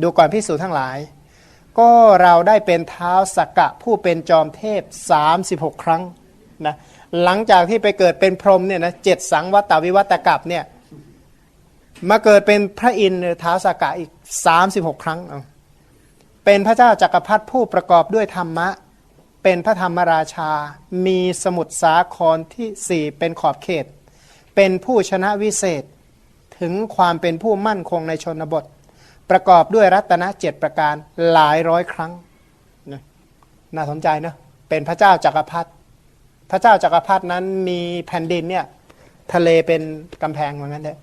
ดูก่อนพิสูจน์ทั้งหลาย ก็เราได้เป็นเท้าสักกะผู้เป็นจอมเทพ 36 ครั้งนะหลังจากที่ไปเกิดเป็นพรหมเนี่ยนะเจ็ดสังวัตวิวัตกับเนี่ยมาเกิดเป็นพระอินทร์เท้าสักกะอีก 36 ครั้งเอาเป็นพระเจ้าจักรพรรดิผู้ประกอบด้วยธรรมะ เป็นพระธรรมราชา มีสมุทรสาครที่สี่เป็นขอบเขต เป็นผู้ชนะวิเศษ ถึงความเป็นผู้มั่นคงในชนบท ประกอบด้วยรัตนเจ็ดประการหลายร้อยครั้งนะน่าสนใจนะเป็นพระเจ้าจักรพรรดิพระเจ้าจักรพรรดินั้นมีแผ่นดินเนี่ยทะเลเป็นกำแพงเหมือนกันเลย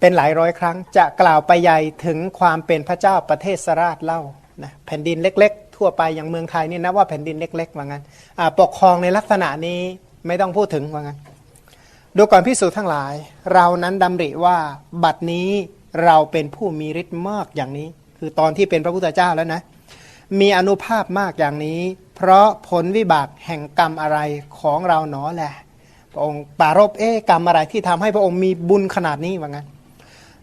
เป็นหลายร้อยครั้งจะกล่าวไปใหญ่ถึงความเป็นพระเจ้าประเทศสราชเล่านะแผ่นดินเล็ก ๆ ทั่วไปอย่างเมืองไทยนี่นับว่าแผ่นดินเล็กๆว่างั้นปกครองในลักษณะนี้ไม่ต้องพูดถึงว่างั้นดูก่อนพิสูจน์ทั้งหลาย เรานั้นดำริว่าบัดนี้ เราเป็นผู้มีฤทธิ์มากอย่างนี้ คือตอนที่เป็นพระพุทธเจ้าแล้วนะ มีอนุภาพมากอย่างนี้ เพราะผลวิบากแห่งกรรมอะไรของเราหนอแหละพระองค์ปารบเอ๊ะกรรมอะไรที่ทำให้พระองค์มีบุญขนาดนี้ว่างั้น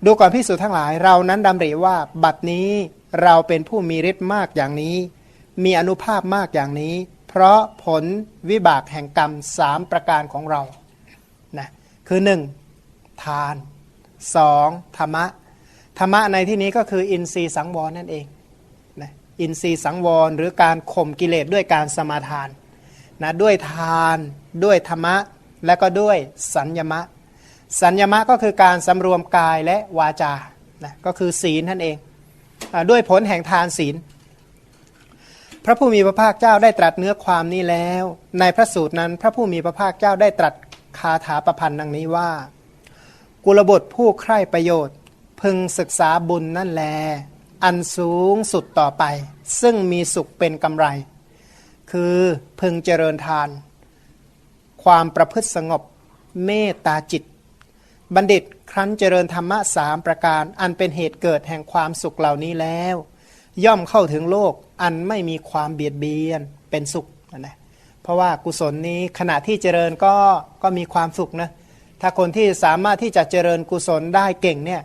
ดูก่อนพิสูจน์ทั้งหลายเรานั้นดำริว่าบัดนี้เราเป็นผู้มีฤทธิ์มากอย่างนี้ มีอนุภาพมากอย่างนี้ เพราะผลวิบากแห่งกรรมสามประการของเรานะคือหนึ่งทานสองธรรมะ ธรรมะในที่นี้ก็คืออินทรีย์สังวรนั่นเองนะอินทรีย์สังวรหรือการข่มกิเลสด้วยการสมาทานนะด้วยทานด้วยธรรมะและก็ด้วยสัญญมะ สัญญมะก็คือการสำรวมกายและวาจานะก็คือศีลนั่นเองด้วยผลแห่งทานศีล พระผู้มีพระภาคเจ้าได้ตรัสเนื้อความนี้แล้ว ในพระสูตรนั้นพระผู้มีพระภาคเจ้าได้ตรัสคาถาประพันธ์ดังนี้ว่า กุลบุตรผู้ใคร่ประโยชน์ พึงศึกษาบุญนั่นแล อันสูงสุดต่อไป ซึ่งมีสุขเป็นกำไร คือพึงเจริญทาน ความประพฤติสงบเมตตาจิต บัณฑิตครั้นเจริญธรรมะสามประการ อันเป็นเหตุเกิดแห่งความสุขเหล่านี้แล้ว ย่อมเข้าถึงโลกอันไม่มีความเบียดเบียนเป็นสุขนะเพราะว่ากุศลนี้ขณะที่เจริญก็ก็มีความสุขนะถ้าคนที่สามารถที่จะเจริญกุศลได้เก่งเนี่ย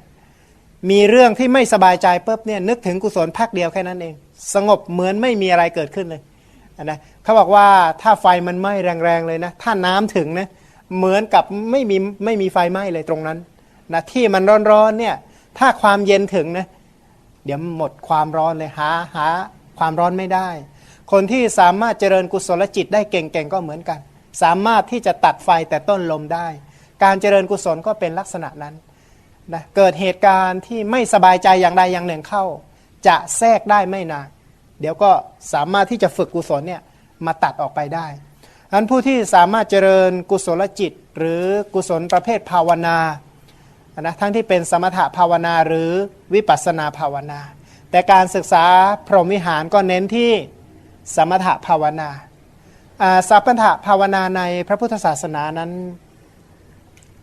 มีเรื่องที่ไม่สบายใจปุ๊บเนี่ยนึกถึงกุศลพักเดียวแค่นั้นเอง สงบเหมือนไม่มีอะไรเกิดขึ้นเลยนะเขาบอกว่าถ้าไฟมันไหม้แรงๆเลยนะ ถ้าน้ำถึงนะเหมือนกับไม่มีไม่มีไฟไหม้เลยตรงนั้นนะที่มันร้อนๆเนี่ยถ้าความเย็นถึงนะเดี๋ยวหมดความร้อนเลยหาหาความร้อนไม่ได้ คนที่สามารถเจริญกุศลจิตได้เก่งๆก็เหมือนกัน สามารถที่จะตัดไฟแต่ต้นลมได้ การเจริญกุศลก็เป็นลักษณะนั้น นะเกิดเหตุการณ์ที่ไม่สบายใจอย่างใดอย่างหนึ่งเข้า จะแทรกได้ไม่นานเดี๋ยวก็สามารถที่จะฝึกกุศลเนี่ยมาตัดออกไปได้อันผู้ที่สามารถเจริญกุศลจิต หรือกุศลประเภทภาวนานะทั้งที่เป็นสมถภาวนาหรือวิปัสสนาภาวนา แต่การศึกษาพรหมวิหารก็เน้นที่สมถภาวนาสัพพะภาวนาในพระพุทธศาสนานั้น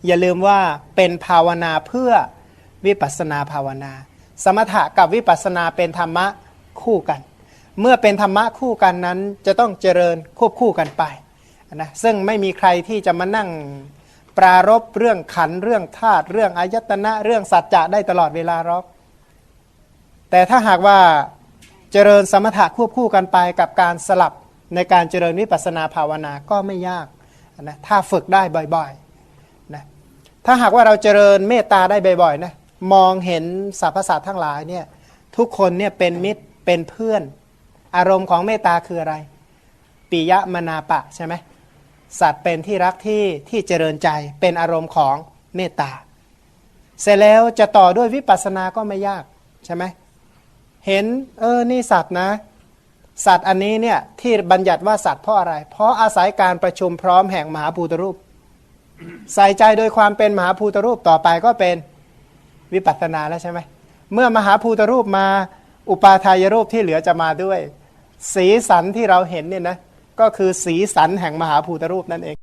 อย่าลืมว่าเป็นภาวนาเพื่อวิปัสสนาภาวนา สมถะกับวิปัสสนาเป็นธรรมะคู่กัน เมื่อเป็นธรรมะคู่กันนั้นจะต้องเจริญควบคู่กันไปนะซึ่งไม่มีใครที่จะมานั่งปรารบเรื่องขันเรื่องธาตุเรื่องอายตนะเรื่องสัจจะได้ตลอดเวลาหรอก แต่ถ้าหากว่าเจริญสมถะควบคู่กันไปกับการสลับในการเจริญวิปัสสนาภาวนาก็ไม่ยากนะถ้าฝึกได้บ่อยๆ ถ้าหากว่าเราเจริญเมตตาได้บ่อยๆนะมองเห็นสรรพสัตว์ทั้งหลายเนี่ยทุกคนเนี่ยเป็นมิตรเป็นเพื่อน อารมณ์ของเมตตาคืออะไรปิยมนาปะใช่ไหมสัตว์เป็นที่รักที่ที่เจริญใจเป็นอารมณ์ของเมตตา เสร็จแล้วจะต่อด้วยวิปัสสนาก็ไม่ยากใช่ไหมเห็นเออนี่สัตว์นะ สัตว์อันนี้เนี่ยที่บัญญัติว่าสัตว์เพราะอะไร เพราะอาศัยการประชุมพร้อมแห่งมหาภูตรูป ใส่ใจโดยความเป็นมหาภูตรูปต่อไปก็เป็นวิปัสสนาแล้วใช่ไหมเมื่อมหาภูตรูปมาอุปาทายรูปที่เหลือจะมาด้วย สีสันที่เราเห็นเนี่ยนะก็คือสีสันแห่งมหาภูตรูปนั่นเอง